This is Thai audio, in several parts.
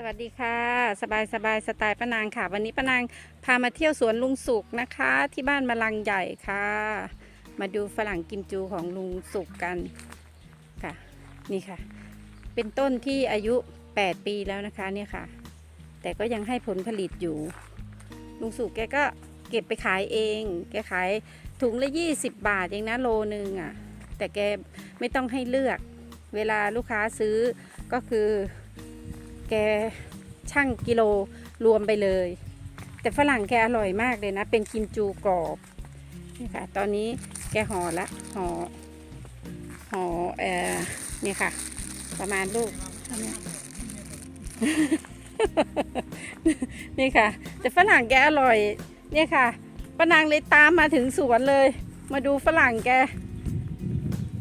สวัสดีค่ะ สบายสบายสไตล์ป้านางค่ะ วันนี้ป้านางพามาเที่ยวสวนลุงสุกนะคะ ที่บ้านมะลังใหญ่ค่ะ มาดูฝรั่งกิมจูของลุงสุกกันค่ะ นี่ค่ะ เป็นต้นที่อายุ 8 ปีแล้วนะคะเนี่ยค่ะ แต่ก็ยังให้ผลผลิตอยู่ ลุงสุกแกก็เก็บไปขายเอง แกขายถุงละ 20 บาทเองนะโลนึงอะ่ะ แต่แกไม่ต้องให้เลือก เวลาลูกค้าซื้อก็คือ แกช่างกิโลรวมไปเลย แต่ฝรั่งแกอร่อยมากเลยนะ เป็นกิมจูกรอบนี่ค่ะ ตอนนี้แกห่อละห่อห่อเอ่อนี่ค่ะ ประมาณลูกนี้นี่ค่ะ แต่ฝรั่งแกอร่อยเนี่ยค่ะป้านางเลยตามมาถึงสวนเลย มาดูฝรั่งแก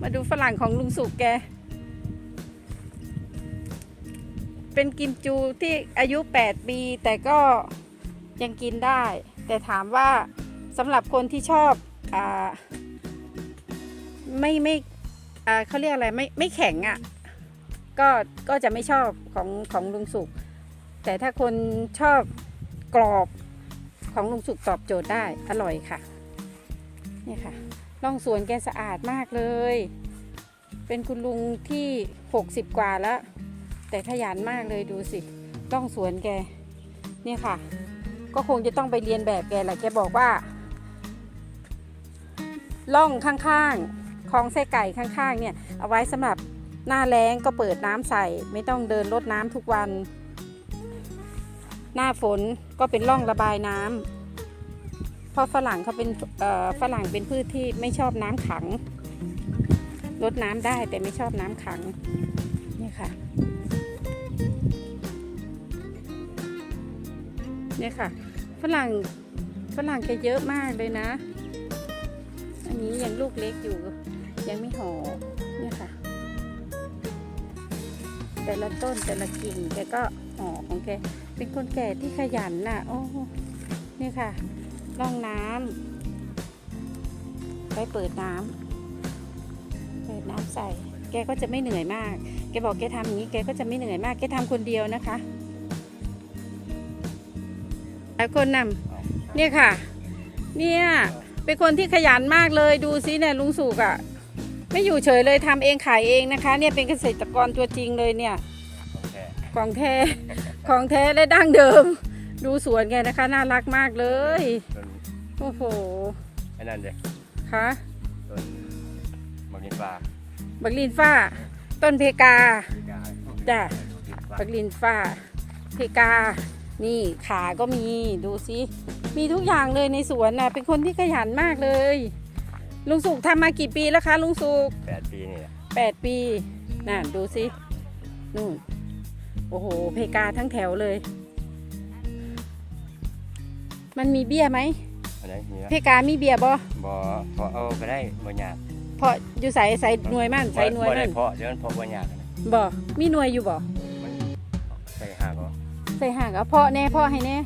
มาดูฝรั่งของลุงสุกแก เป็นกิมจูที่อายุ 8 ปี แต่ก็ยังกินได้ แต่ถามว่าสำหรับคนที่ชอบอไม่ไม่เขาเรียกอะไรไม่ไม่แข็งอะ่ะก็ก็จะไม่ชอบของของลุงสุก แต่ถ้าคนชอบกรอบของลุงสุกตอบโจทย์ได้อร่อยค่ะนี่ค่ะร่องสวนแกสะอาดมากเลย เป็นคุณลุงที่ 60 กว่าแล้ว แต่ขยันมากเลยดูสิต้องสวนแกเนี่ยค่ะ ก็คงจะต้องไปเรียนแบบแกแหละแกบอกว่าล่องข้างๆคลองไส้ไก่ข้างๆเนี่ยเอาไว้สำหรับหน้าแล้งก็เปิดน้ำใส่ ไม่ต้องเดินรดน้ำทุกวัน หน้าฝนก็เป็นร่องระบายน้ำเพราะฝรั่งเขาเป็นฝรั่งเป็นพืชที่ไม่ชอบน้ำขังรดน้ำได้แต่ไม่ชอบน้ำขัง ค่ะเนี่ยค่ะ ฝรั่งฝรั่งแกเยอะมากเลยนะ อันนี้ยังลูกเล็กอยู่ ยังไม่ห่อเนี่ยค่ะ แต่ละต้นแต่ละกิ่งแกก็ห่อของแก เป็นคนแก่ที่ขยันน่ะ โอ้เนี่ยค่ะร่องน้ำไปเปิดน้ำเปิดน้ำใส่ แกก็จะไม่เหนื่อยมาก บอกแกทำอย่างนี้แกก็จะไม่เหนื่อยมากแกทำคนเดียวนะคะหลายคนนำเนี่ยค่ะ เนี่ยเป็นคนที่ขยันมากเลยดูซิเนี่ยลุงสุกอะ่ะไม่อยู่เฉยเลยทำเองขายเองนะคะ เนี่ยเป็นเกษตรกรตัวจริงเลยเนี่ยของแท้ของแท้และดั้งเดิม ดูสวนแกนะคะ น่ารักมากเลยต้นโอ้โหไอ้นั่นเด็กค่ะต้นมังนิฟ้าบักลินฟ้า ต้นเพกาจ้ะฟ้าบักลินฟ้า เพกา นี่ขาก็มีดูสิมีทุกอย่างเลยในสวนน่ะเป็นคนที่ขยันมากเลย ลุงสุกทำมากี่ปีแล้วคะ ลุงสุกแปดปีนี่แหละแปดปีน่ะดูสินู่นโอ้โห เพกาทั้งแถวเลย มันมีเบี้ยไหมอันไหนมีเพกามีเบี้ยบ่บ่พอเอาก็ได้บ่ยาก เพราะอยู่ใส่ใส่หน่วยมันใส่หน่วยบ่มัได้นเพาะเดี๋ยวมันเพาะบ่ยากนะบ่มีหน่วยอยู่บ่มันใส่หากเอาใส่ห่างเอาเพาะแน่เพาะให้แน่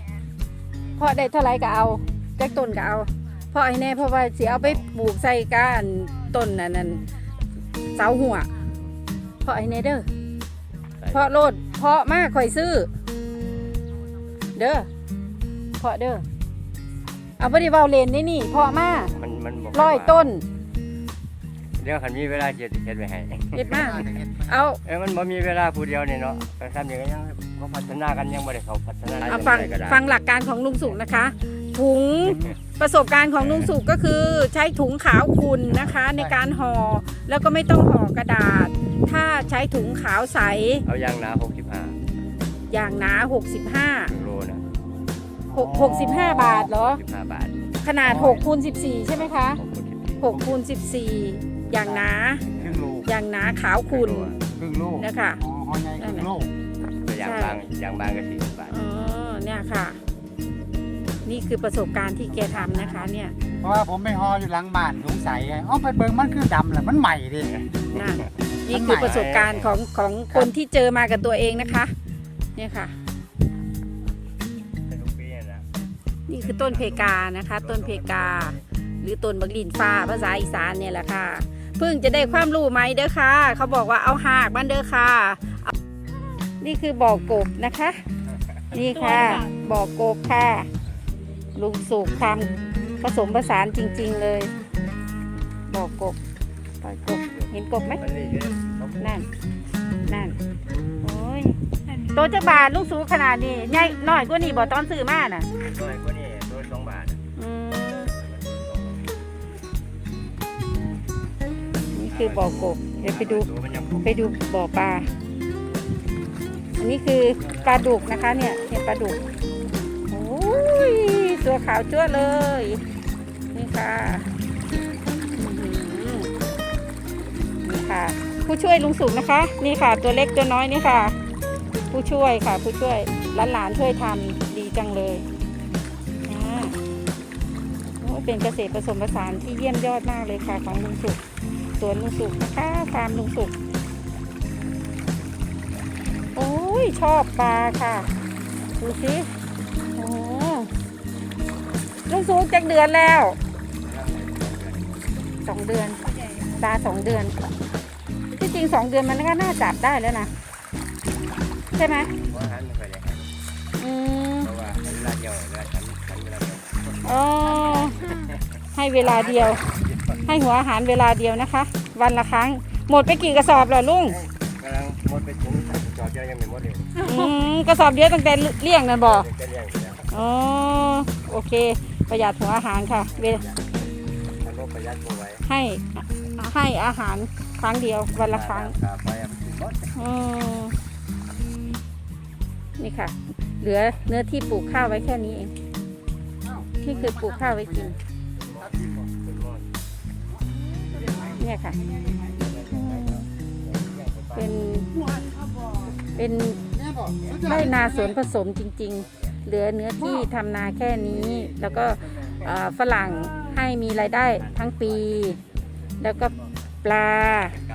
เพาะได้เท่าไหรก็เอาจักต้นก็เอาเพาะให้แน่เพราะว่าสิเอาไปปลูกใส่ก้านต้นนั่นนั่นเสาหัวเพาะให้แน่เด้อ ใส่เพาะโลดเพาะมากข่อยซื้อ เด้อเพาะเด้อเอาบ่ได้เว้าเล่นนี่นี่เพาะมามันมันบ่ร้อยต้น เดี๋ยวคันมีเวลาเฮ็ดเฮ็ดไว้ให้เฮ็ดมาเอาเอ้ยมันบ่มีเวลาผู้เดียวนี่เนาะก็ทำนี่ก็ยังบ่พัฒนากันยังบ่ได้เข้าพัฒนาเอาฟังก็ได้ฟังหลักการของลุงสุกนะคะ ถุงประสบการณ์ของลุงสุกก็คือใช้ถุงขาวขุ่นนะคะในการห่อแล้วก็ไม่ต้องห่อกระดาษ ถ้าใช้ถุงขาวใส เอายางหนา65อย่างหนาครึ่งโลนะ65 6 65 บาทเหรอ15บาท ขนาด6คูณ14 ใช่ไหมคะของคนที่6คูณ14 อย่างหนา ครึ่งโลอย่างหนาขาวขุ่นครึ่งโลนะคะ อ๋อหอใหญ่ครึ่งโลตัวอย่างใช่บางอย่างบางก็40บาท อ๋อ เนี่ยค่ะ นี่คือประสบการณ์ที่แกทำนะคะ เนี่ย เพราะว่าผมไม่หออยู่หลังบ้านสงสัยไงอ๋อไปเบิ่งมันคือดำแหละมันใหม่ดินะนี่คือประสบการณ์ของของคนที่เจอมากับตัวเองนะคะ เนี่ยค่ะแต่ทุกปีเนี่ยนะนี่คือต้นเพกานะคะ ต้นเพกา หรือต้นบักลินฟ้าภาษาอีสานเนี่ยแหละค่ะเพิ่งจะได้ความรู้ไหมเด้อค่ะ เขาบอกว่าเอาหากมันเด้อค่ะ นี่คือบ่อกบนะคะ นี่ค่ะ บ่อกบค่ะ ลุงสุกทำผสมผสานจริง ๆ เลย บ่อกบปล่อยกบเห็นกบไหมนั่นนั่นโอ้ยโตจะบาทลูกสูงขนาดนี้ใหญ่น้อยกว่านี่บ่ตอนซื้อมาน่ะน้อยกว่านี่ คือบ่อกบ เดี๋ยวไปดูไปดูบ่อปลา อันนี้คือปลาดุกนะคะเนี่ยเนี่ยปลาดุก โอ้ยตัวขาวจั่วเลย นี่ค่ะนี่ค่ะ ผู้ช่วยลุงสุกนะคะ นี่ค่ะ ตัวเล็กตัวน้อยนี่ค่ะ ผู้ช่วยค่ะ ผู้ช่วยหลานๆช่วยทำดีจังเลย เป็นเกษตรผสมผสานที่เยี่ยมยอดมากเลยค่ะ ของลุงสุกสวนลุงสุกนะคะฟาร์มลุงสุกโอ้ยชอบปลาค่ะ ดูสิโอ้ลุงสูงจากเดือนแล้วสองเดือนปลาสองเดือนที่จริงสองเดือนมันก็น่าจับได้แล้วนะ ใช่ไหมว่าหันไม่ค่อยได้หันอืมเพราะว่าเวลาเดียวเวลาฉันฉันเวลาเดียวอ๋อ ให้เวลาเดียว ให้หัวอาหารเวลาเดียวนะคะ วันละครั้ง หมดไปกี่กระสอบเหรอลุงกำลังหมดไปถึงจอดเดียวยังไม่หมดเลยอืมกระสอบเดียวตั้งแต่เลี้ยงนั่นบอกจะเลี้ยงอยู่แล้วอ๋อโอเค ประหยัดหัวอาหารค่ะเวถ้าลดประหยัดตัวไว้ให้ให้อาหารครั้งเดียววันละครั้งค่าไฟอะมันถึงหมดอืมนี่ค่ะ เหลือเนื้อที่ปลูกข้าวไว้แค่นี้เองที่คือปลูกข้าวไว้กิน เนี่ยค่ะ เป็นเป็นไร่นาสวนผสมจริง ๆ เหลือเนื้อที่ทำนาแค่นี้ แล้วก็เอ่อฝรั่งให้มีรายได้ทั้งปี แล้วก็ปลา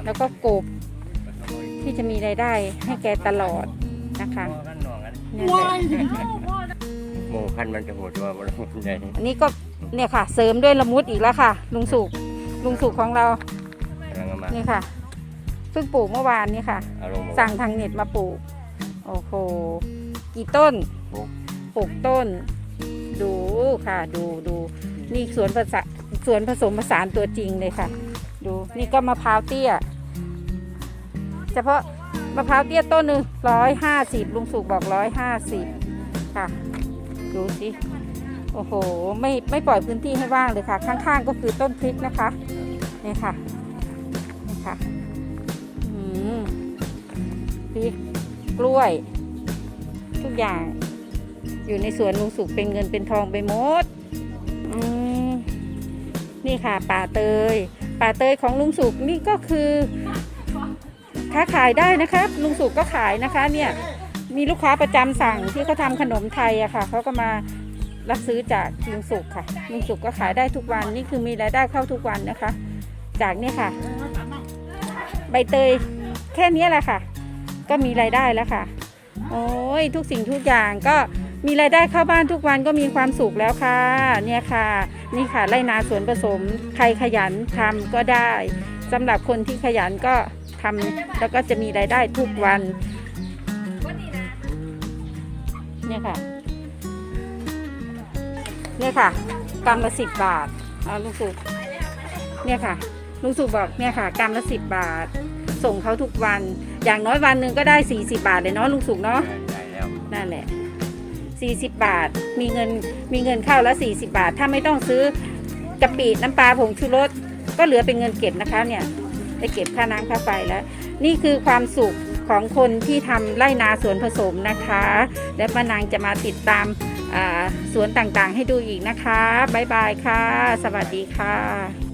แล้วก็กบที่จะมีรายได้ให้แกตลอดนะคะพอกันหน่อกันเนี่ยแหละหมูพันธุ์มันจะโหดว่ามันใหญ่อันนี้ก็เนี่ยค่ะ เสริมด้วยละมุดอีกแล้วค่ะ ลุงสุกลุงสุกของเรา กำลังเอามานี่ค่ะเพิ่งปลูกเมื่อวานนี่ค่ะ เอาลงมาสั่งทางเน็ตมาปลูก โอ้โห กี่ต้นปลูกหกต้น ดูค่ะ ดูดูนี่สวนผสานสวนผสมผสานตัวจริงเลยค่ะ ดูนี่ก็มะพร้าวเตี้ย เฉพาะมะพร้าวเตี้ยต้นหนึ่งร้อยห้าสิบลุงสุกบอกร้อยห้าสิบค่ะ ดูสิโอ้โห ไม่ไม่ปล่อยพื้นที่ให้ว่างเลยค่ะ ข้างๆก็คือต้นพริกนะคะนี่ค่ะนี่ ค่ะพริกกล้วย ทุกอย่าง อยู่ในสวนลุงสุกเป็นเงินเป็นทองไปหมดมนี่ค่ะ ป่าเตย ป่าเตยของลุงสุกนี่ก็คือค้าขายได้นะคะลุงสุกก็ขายนะคะ เนี่ยมีลูกค้าประจำสั่งที่เขาทำขนมไทยอะค่ะเขาก็มารับซื้อจากลุงสุกค่ะลุงสุกก็ขายได้ทุกวันนี่คือมีรายได้เข้าทุกวันนะคะ จากนี่ค่ะ ใบเตยแค่นี้แหละค่ะ ก็มีรายได้แล้วค่ะ โอ้ยทุกสิ่งทุกอย่างก็มีรายได้เข้าบ้านทุกวันก็มีความสุขแล้วค่ะ เนี่ยค่ะ นี่ค่ะไรนาสวนผสม ใครขยันทำก็ได้สำหรับคนที่ขยันก็ทำแล้วก็จะมีรายได้ทุกวัน เนี่ยค่ะ เนี่ยค่ะกำละสิบบาทเอาลุงสุเนี่ยค่ะ ลุงสุบอกเนี่ยค่ะกำละสิบบาท ส่งเขาทุกวัน อย่างน้อยวันหนึ่งก็ได้สี่สิบาทเลยเนาะลุงสุกเนาะใหญ่แล้วนั่นแหละ 40 บาทมีเงินมีเงินเข้าแล้ว40 บาท ถ้าไม่ต้องซื้อกะปิน้ำปลาผงชูรสก็เหลือเป็นเงินเก็บนะคะเนี่ยได้เก็บค่าน้ำค่าไฟแล้ว นี่คือความสุขของคนที่ทำไร่นาสวนผสมนะคะ และป้านางจะมาติดตามอ่าสวนต่างๆ ให้ดูอีกนะคะ บ๊ายบายค่ะ สวัสดีค่ะ